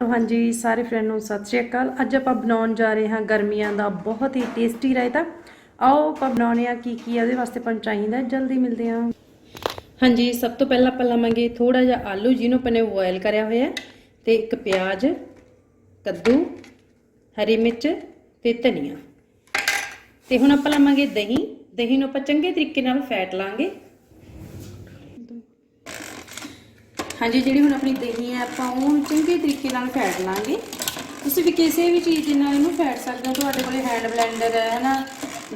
ਹਾਂਜੀ ਸਾਰੇ ਫਰੈਂਡ ਨੂੰ ਸਤਿ ਸ਼੍ਰੀ ਅਕਾਲ। ਅੱਜ ਆਪਾਂ ਬਣਾਉਣ ਜਾ ਰਹੇ ਹਾਂ ਗਰਮੀਆਂ ਦਾ ਬਹੁਤ ਹੀ ਟੇਸਟੀ ਰਾਇਤਾ। ਆਓ ਆਪਾਂ ਬਣਾਉਣੇ ਆ ਕੀ ਕੀ ਇਹਦੇ ਵਾਸਤੇ ਆਪਾਂ ਨੂੰ ਚਾਹੀਦਾ। ਜਲਦੀ ਮਿਲਦੇ ਹਾਂ। ਹਾਂਜੀ ਸਭ ਤੋਂ ਪਹਿਲਾਂ ਆਪਾਂ ਲਵਾਂਗੇ ਥੋੜਾ ਜਿਹਾ ਆਲੂ ਜਿਹਨੂੰ ਆਪਾਂ ਨੇ ਬੋਇਲ ਕਰਿਆ ਹੋਇਆ ਹੈ, ਤੇ ਇੱਕ ਪਿਆਜ਼ ਕੱਦੂ ਹਰੀ ਮਿਰਚ ਤੇ ਧਨੀਆ। ਤੇ ਹੁਣ ਆਪਾਂ ਲਵਾਂਗੇ ਦਹੀਂ। ਦਹੀਂ ਨੂੰ ਆਪਾਂ ਚੰਗੇ ਤਰੀਕੇ ਨਾਲ ਫੈਟ ਲਾਂਗੇ। ਹਾਂਜੀ, ਜਿਹੜੀ ਹੁਣ ਆਪਣੀ ਦਹੀਂ ਹੈ, ਆਪਾਂ ਉਹ ਚੰਗੇ ਤਰੀਕੇ ਨਾਲ ਫੈਟ ਲਾਂਗੇ। ਤੁਸੀਂ ਵੀ ਕਿਸੇ ਵੀ ਚੀਜ਼ ਦੇ ਨਾਲ ਇਹਨੂੰ ਫੈਟ ਸਕਦੇ ਹੋ, ਤੁਹਾਡੇ ਕੋਲੇ ਹੈਂਡ ਬਲੈਂਡਰ ਹੈ ਨਾ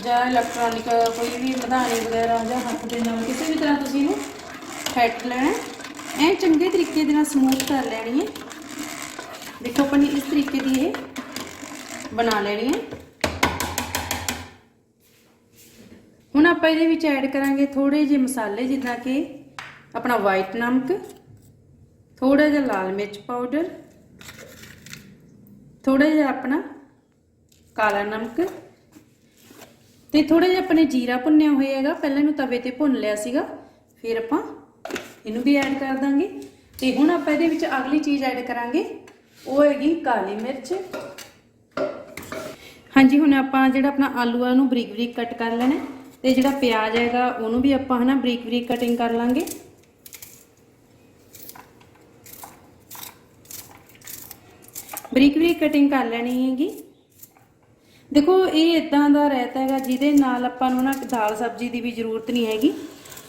ਜਾਂ ਇਲੈਕਟ੍ਰੋਨਿਕ ਕੋਈ ਵੀ ਮਧਾਣੀ ਵਗੈਰਾ, ਜਾਂ ਹੱਥ ਦੇ ਨਾਲ, ਕਿਸੇ ਵੀ ਤਰ੍ਹਾਂ ਤੁਸੀਂ ਇਹਨੂੰ ਫੈਟ ਲੈਣਾ ਐ ਚੰਗੇ ਤਰੀਕੇ ਦੇ ਨਾਲ ਸਮੂਥ ਕਰ ਲੈਣੀ ਹੈ। ਦੇਖੋ, ਆਪਾਂ ਨੇ ਇਸ ਤਰੀਕੇ ਦੀ ਇਹ ਬਣਾ ਲੈਣੀ ਹੈ। ਹੁਣ ਆਪਾਂ ਇਹਦੇ ਵਿੱਚ ਐਡ ਕਰਾਂਗੇ ਥੋੜੇ ਜਿਹੇ ਮਸਾਲੇ, ਜਿੱਦਾਂ ਕਿ ਆਪਣਾ ਵਾਈਟ ਨਮਕ ਥੋੜਾ ਜਿਹਾ ਲਾਲ ਮਿਰਚ ਪਾਊਡਰ ਥੋੜਾ ਜਿਹਾ ਆਪਣਾ ਕਾਲਾ ਨਮਕ ਤੇ ਥੋੜਾ ਜਿਹਾ ਆਪਣੇ ਜੀਰਾ ਭੁੰਨਿਆ ਹੋਇਆ ਹੈਗਾ। ਪਹਿਲਾਂ ਇਹਨੂੰ ਤਵੇ ਤੇ ਭੁੰਨ ਲਿਆ ਸੀਗਾ, ਫਿਰ ਆਪਾਂ ਇਹਨੂੰ ਵੀ ਐਡ ਕਰ ਦਾਂਗੇ। ਤੇ ਹੁਣ ਆਪਾਂ ਇਹਦੇ ਵਿੱਚ ਅਗਲੀ ਚੀਜ਼ ਐਡ ਕਰਾਂਗੇ, ਉਹ ਹੈਗੀ ਕਾਲੀ ਮਿਰਚ। ਹਾਂਜੀ, ਹੁਣ ਆਪਾਂ ਜਿਹੜਾ ਆਪਣਾ ਆਲੂ ਆ ਉਹਨੂੰ ਬਰੀਕ ਬਰੀਕ ਕੱਟ ਕਰ ਲੈਣਾ ਹੈ। ਤੇ ਜਿਹੜਾ ਪਿਆਜ਼ ਹੈਗਾ, ਉਹਨੂੰ ਵੀ ਆਪਾਂ ਹਨਾ ਬਰੀਕ ਬਰੀਕ ਕਟਿੰਗ ਕਰ ਲਾਂਗੇ। ਬਰੀਕ ਬਰੀਕ ਕਟਿੰਗ ਕਰ ਲੈਣੀ ਹੈਗੀ। ਦੇਖੋ, ਇਹ ਇਦਾਂ ਦਾ ਰਹਿਤਾ ਹੈਗਾ ਜਿਹਦੇ ਨਾਲ ਆਪਾਂ ਨੂੰ ਨਾ ਦਾਲ ਸਬਜ਼ੀ ਦੀ ਵੀ ਜ਼ਰੂਰਤ ਨਹੀਂ ਹੈਗੀ।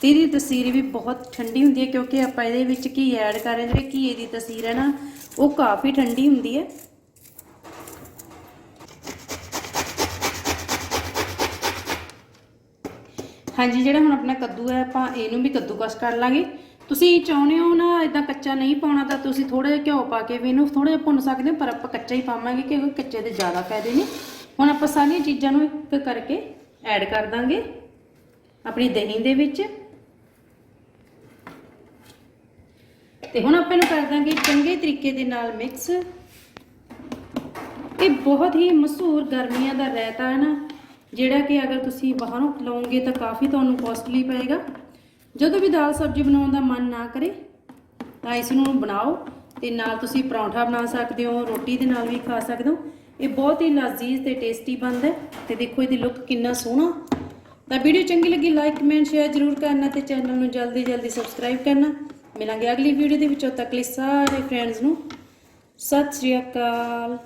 ਤੇ ਇਹਦੀ ਤਸੀਰ ਵੀ ਬਹੁਤ ਠੰਡੀ ਹੁੰਦੀ ਹੈ ਕਿਉਂਕਿ ਆਪਾਂ ਇਹਦੇ ਵਿੱਚ ਘੀ ਐਡ ਕਰ ਰਹੇ ਜਿਹੜੇ ਘੀਏ ਦੀ ਤਸੀਰ ਹੈ ਨਾ, ਉਹ ਕਾਫੀ ਠੰਡੀ ਹੁੰਦੀ ਹੈ। ਹਾਂਜੀ, ਜਿਹੜਾ ਹੁਣ ਆਪਣਾ ਕੱਦੂ ਹੈ, ਆਪਾਂ ਇਹਨੂੰ ਵੀ ਕੱਦੂਕਸ ਕਰ ਲਾਂਗੇ। ਤੁਸੀਂ ਚਾਹੁੰਦੇ ਹੋ ਨਾ ਇਦਾਂ ਕੱਚਾ ਨਹੀਂ ਪਾਉਣਾ ਤਾਂ ਤੁਸੀਂ ਥੋੜਾ ਜਿਹਾ ਘਿਓ ਪਾ ਕੇ ਵੀ ਇਹਨੂੰ ਥੋੜਾ ਜਿਹਾ ਭੁੰਨ ਸਕਦੇ ਹੋ, ਪਰ ਆਪਾਂ ਕੱਚਾ ਹੀ ਪਾਵਾਂਗੇ ਕਿਉਂਕਿ ਕੱਚੇ ਦੇ ਜ਼ਿਆਦਾ ਫਾਇਦੇ ਨੇ। ਹੁਣ ਆਪਾਂ ਸਾਰੀਆਂ ਚੀਜ਼ਾਂ ਨੂੰ ਇੱਕ ਕਰਕੇ ਐਡ ਕਰ ਦਾਂਗੇ ਆਪਣੀ ਦਹੀਂ ਦੇ ਵਿੱਚ। ਤੇ ਹੁਣ ਆਪਾਂ ਇਹਨੂੰ ਕਰ ਦਾਂਗੇ ਚੰਗੇ ਤਰੀਕੇ ਦੇ ਨਾਲ ਮਿਕਸ। ਇਹ ਬਹੁਤ ਹੀ ਮਸ਼ਹੂਰ ਗਰਮੀਆਂ ਦਾ ਰਾਇਤਾ ਹੈ ਨਾ, ਜਿਹੜਾ ਕਿ ਅਗਰ ਤੁਸੀਂ ਬਾਹਰੋਂ ਲਓਗੇ ਤਾਂ ਕਾਫੀ ਤੁਹਾਨੂੰ ਕੋਸਟਲੀ ਪਏਗਾ। ਜਦੋਂ ਵੀ ਦਾਲ ਸਬਜ਼ੀ ਬਣਾਉਣ ਦਾ ਮਨ ਨਾ ਕਰੇ, ਤਾਂ ਇਸ ਨੂੰ ਬਣਾਓ ਤੇ ਨਾਲ ਤੁਸੀਂ ਪਰੌਂਠਾ ਬਣਾ ਸਕਦੇ ਹੋ, ਰੋਟੀ ਦੇ ਨਾਲ ਵੀ ਖਾ ਸਕਦੇ ਹੋ। ਇਹ ਬਹੁਤ ਹੀ ਲਜ਼ੀਜ਼ ਤੇ ਟੇਸਟੀ ਬਣਦਾ ਹੈ ਤੇ ਦੇਖੋ ਇਹਦੀ ਲੁੱਕ ਕਿੰਨਾ ਸੋਹਣਾ। ਤਾਂ ਵੀਡੀਓ ਚੰਗੀ ਲੱਗੀ ਲਾਈਕ ਕਮੈਂਟ ਸ਼ੇਅਰ ਜ਼ਰੂਰ ਕਰਨਾ ਤੇ ਚੈਨਲ ਨੂੰ ਜਲਦੀ ਜਲਦੀ ਸਬਸਕ੍ਰਾਈਬ ਕਰਨਾ। ਮਿਲਾਂਗੇ ਅਗਲੀ ਵੀਡੀਓ ਦੇ ਵਿੱਚ, ਉਦੋਂ ਤੱਕ ਲਈ ਸਾਰੇ ਫਰੈਂਡਸ ਨੂੰ। ਸਤਿ ਸ਼੍ਰੀ ਅਕਾਲ।